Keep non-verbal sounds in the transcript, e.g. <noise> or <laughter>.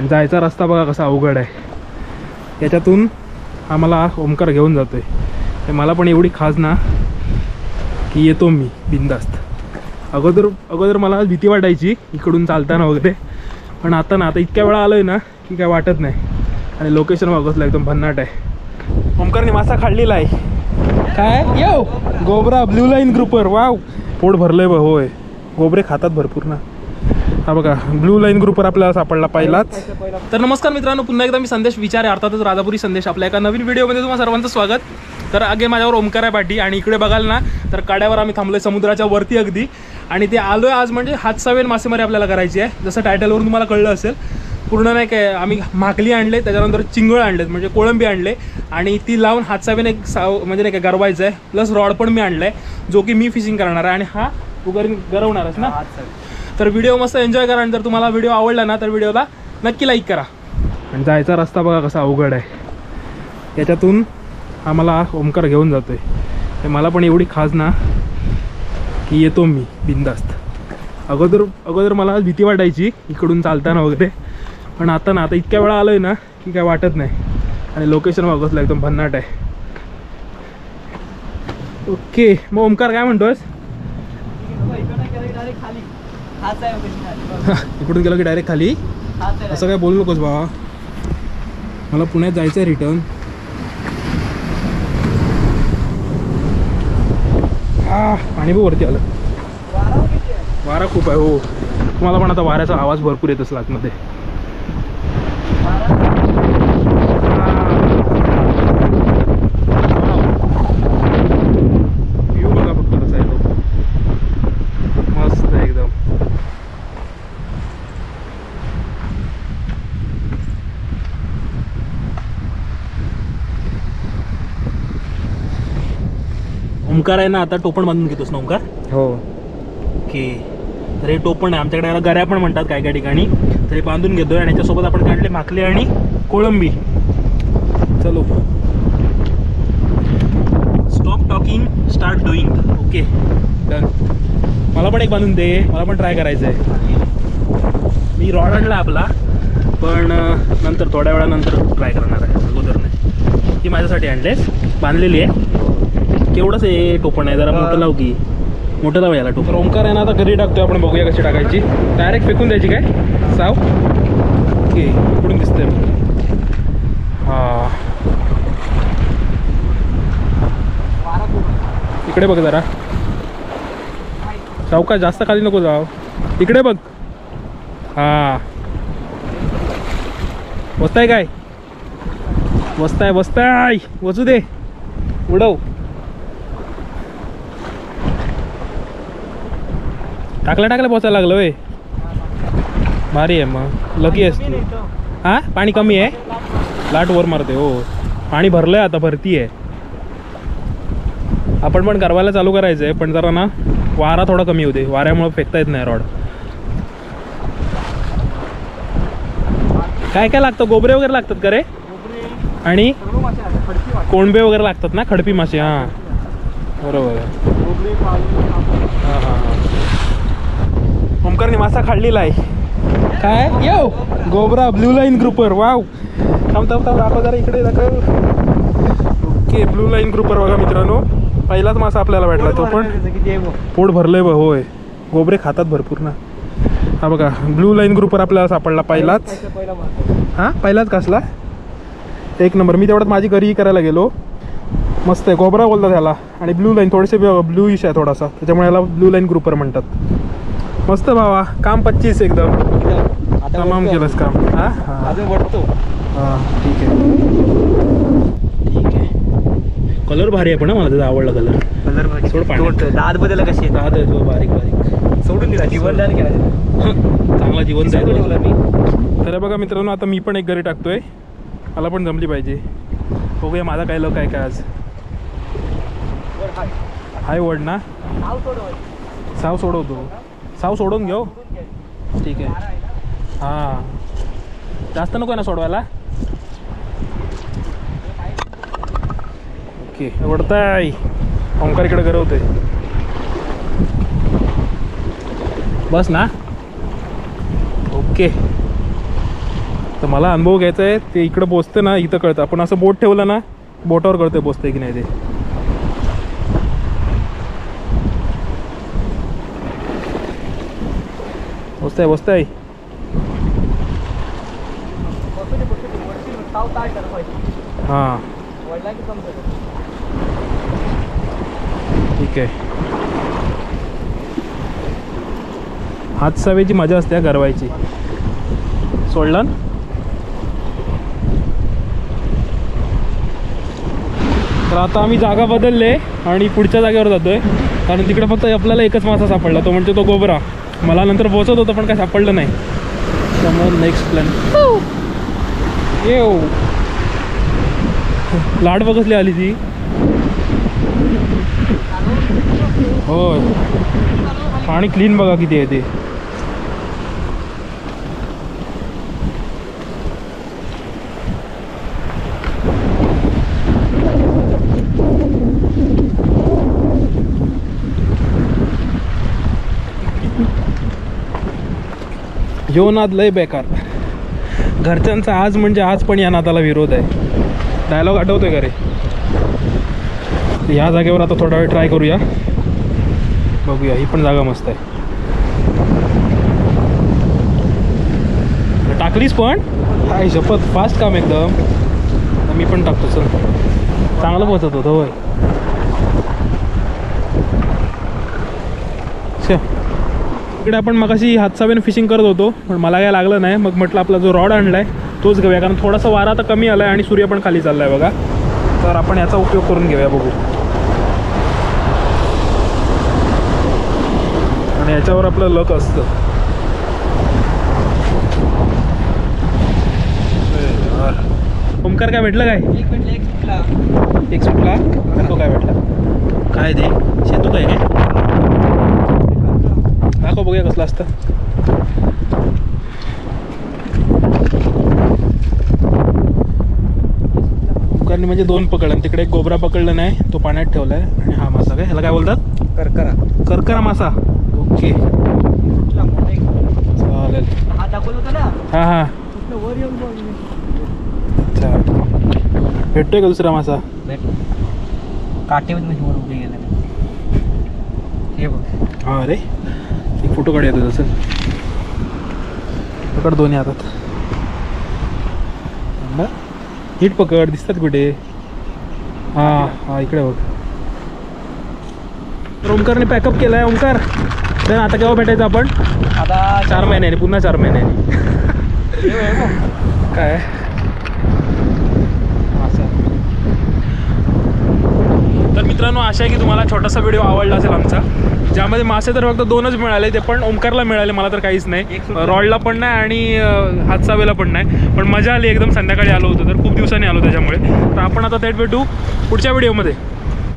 आणि जायचा रस्ता बघा कसा अवघड आहे. याच्यातून आम्हाला ओमकार घेऊन जातो आहे मला पण एवढी खाज ना की येतो मी बिंदास्त अगोदर अगोदर मला भीती वाटायची इकडून चालताना वगैरे. पण आता ना आता इतक्या वेळा आलो आहे ना की काय वाटत नाही. आणि लोकेशन बघतलं एकदम भन्नाट आहे. ओमकारने मासा खाल्लेला आहे. काय? येऊ गोबरा ब्ल्यू लाईन ग्रुपर वाव पोट भरलंय बघ होय. गोबरे खातात भरपूर ना. हा बघा ब्लू लाईन ग्रुपर आपल्याला सापडला पहिलाच. तर नमस्कार मित्रांनो पुन्हा एकदा मी संदेश विचारे अर्थातच राजापुरी संदेश आपल्या एका नवीन व्हिडिओमध्ये तुम्हाला सर्वांचं स्वागत. तर आगे माझ्यावर ओमकार आहे पाठी आणि इकडे बघाल ना तर काड्यावर आम्ही थांबलोय समुद्राच्या वरती अगदी. आणि ते आलोय आज म्हणजे हातसावेन मासेमारी आपल्याला करायची आहे. जसं टायटलवरून तुम्हाला कळलं असेल पूर्ण नाही काय आम्ही माकली आणले त्याच्यानंतर चिंगळ आणलेत म्हणजे कोळंबी आणले. आणि ती लावून हातसावेन एक साव म्हणजे नाही काय गरवायचं आहे प्लस रॉड पण मी आणलाय जो की मी फिशिंग करणार आहे. आणि हा तू गरी गरवणारच ना. तर व्हिडिओ मस्त एन्जॉय करा आणि जर तुम्हाला व्हिडिओ आवडला ना तर व्हिडिओला नक्की लाईक करा. आणि जायचा रस्ता बघा कसा अवघड आहे. याच्यातून आम्हाला ओमकार घेऊन जातो आहे मला पण एवढी खाज ना की येतो मी बिंदास्त. अगोदर अगोदर मला भीती वाटायची इकडून चालताना वगैरे. पण आता ना आता इतक्या वेळा आलो आहे ना की काय वाटत नाही. आणि लोकेशन बघतलं एकदम भन्नाट आहे. ओके मग ओमकार काय म्हणतोस? इकडून गेलो की डायरेक्ट खाली. असं काय बोलू नकोस बाबा मला पुण्यात जायचं आहे रिटर्न हा पाणी बी वरती आलं. वारा खूप आहे हो. तुम्हाला पण आता वाऱ्याचा आवाज भरपूर येत असेल आतमध्ये व्ह्यू बघा फक्त कसा आहे तो मस्त एकदम ओंकार आहे ना आता टोपण बांधून घेतोस ना ओंकार? हो. ओके. तर हे टोपण आहे आमच्याकडे याला गऱ्या पण म्हणतात काय काय ठिकाणी. तर हे बांधून घेतोय आणि याच्यासोबत आपण काढले माकले आणि कोळंबी. चलो. Stop talking start doing okay. Done मला पण एक बांधून दे मला पण ट्राय करायचं आहे मी रॉड आणला आपला पण नंतर थोड्या वेळानंतर ट्राय करणार आहे अगोदर नाही ती माझ्यासाठी आणलेस बांधलेली आहे. केवढंच आहे टोपण आहे? जरा मोठं लाव की. मोठं लाव याला टोपण. ओंकार आहे ना आता घरी टाकतोय आपण बघूया कशी टाकायची. डायरेक्ट फेकून द्यायची काय? साव. ओके इकडून दिसतंय हा. इकडे बघ जरा. सावका जास्त खाली नको जाव इकडे बघ. हा. बसताय काय? बसताय बसताय वचू दे. उडव. टाकल्या टाकल्या पोचायला लागलं वे भारी आहे मग. लकी आहेस तू. हा? पाणी कमी आहे? लाट वर मारते हो. पाणी भरलंय आता भरती आहे. आपण पण गरवायला चालू करायचं आहे पण जरा ना वारा थोडा कमी होते वाऱ्यामुळे फेकता येत नाही रॉड. काय काय लागतं? गोबरे वगैरे लागतात का रे? आणि कोणबे वगैरे लागतात ना? खडपी मासे हां. बरोबर आहे. हां हां. मासा खाल्लेला आहे. काय? येऊ गोबरा ब्ल्यू लाईन ग्रुपर वाव थांब थांब थांब दाखव जरा इकडे दाखव ओके ब्लू लाईन ग्रुपर बघा मित्रांनो. पहिलाच मासा आपल्याला भेटला तो पण. पोट भरलंय बघ होय. गोबरे खातात भरपूर ना. हा बघा ब्लू लाईन ग्रुपर आपल्याला सापडला पहिलाच. हां? पहिलाच कसला? एक नंबर. मी तेवढ्यात माझी घरी करायला गेलो. मस्त आहे. गोबरा बोलतात ह्याला. आणि ब्लू लाईन थोडेसे ब्लू इश आहे थोडासा. त्याच्यामुळे याला ब्लू लाईन ग्रुपर म्हणतात. मस्त भावा काम पच्चीस एकदम. तमाम केलंस काम. हां? हां. अजून वाटतो हां ठीक आहे. ठीक आहे. कलर भारी आहे पण हं, मला त्याचा आवडला कलर कलर सोड पाण्यात. दात बदल कशी आहे राहत आहे तो बारीक बारीक. सोडून दिला जीवनदान केला चांगला जीवन ठेवला मी? तर हे बघा मित्रांनो आता मी पण एक घरी टाकतोय. मला पण जमली पाहिजे. बघूया माझा काय लक आहे काय आज. हाय. वड ना? साव सोडवतो. साव सोडून घेऊ? ठीक आहे. हां. जास्त नको आहे ना सोडवायला? ओके वडताय. ओंकार इकडे गरवतोय. बस ना? ओके. तर मला अनुभव घ्यायचा आहे ते इकडं पोचतं ना इथं कळतं. आपण असं बोट ठेवलं ना बोटावर कळतं पोचतंय की नाही ते. पोचतंय पोचतंय हां. ठीक आहे. हात सवेची मजा असते गरवायची सोडला? ना? तर आता आम्ही जागा बदलले आणि पुढच्या जागेवर जातोय. कारण तिकडे फक्त आपल्याला एकच मासा सापडला तो म्हणजे तो गोबरा. मला नंतर पोहोचत होतं पण काय सापडलं नाही. त्यामुळे नेक्स्ट प्लॅन येऊ. लाड बघसली आली ती. होय. पाणी क्लीन बघा किती आहे ते. ह्यो नाद लय बेकार. घरच्यांचा आज म्हणजे आज पण या नादाला विरोध आहे. डायलॉग आठवतोय का रे? या जागेवर आता थोडा वेळ ट्राय करूया. बघूया ही पण जागा मस्त आहे. टाकलीस पण? काय शपथ फास्ट काम एकदम. मी पण टाकतो चल. चांगलं पोचत होतं होय. इकडे आपण मगाशी हातसावेने फिशिंग करत होतो पण मला काय लागलं नाही. मग म्हटलं आपला जो रॉड आणलाय तोच घेऊया. कारण थोडासा वारा आता कमी आलाय आणि सूर्य पण खाली चाललाय बघा. तर आपण याचा उपयोग करून घेऊया बघू. आणि याच्यावर आपलं लक असतं. ओमकार काय भेटलं काय? एक सुटला तो काय भेटला? काय ते? शेतू काय काय? दाखव बघूया कसलं असतं ओमकारने म्हणजे दोन पकडलं आणि तिकडे एक गोबरा पकडलं नाही तो पाण्यात ठेवलाय आणि हा मासा काय ह्याला काय बोलतात करकरा करकरा मासा ओके चालेल हा हां अच्छा भेटतोय का दुसरा मासा काटेमध्ये म्हणजे वर उभे गेला हे बघ हा अरे एक फोटो काढूया तुझं चल. पकड दोन्ही हातात. नीट पकड दिसतात कुठे? हा हा इकडे बघ. तर ओमकारने पॅकअप केलाय ओमकार तर आता केव्हा भेटायचं आपण? आता चार महिन्याने पुन्हा चार महिन्याने. <laughs> काय असं तर मित्रांनो आशा आहे की तुम्हाला छोटासा व्हिडिओ आवडला असेल आमचा. ज्यामध्ये मासे तर फक्त दोनच मिळाले ते पण ओमकारला मिळाले मला तर काहीच नाही. रॉडला पण नाही आणि हातसावेला पण नाही. पण मजा आली एकदम संध्याकाळी आलो होतो तर खूप दिवसांनी आलो त्याच्यामुळे. तर आपण आता थेट भेटू पुढच्या व्हिडिओमध्ये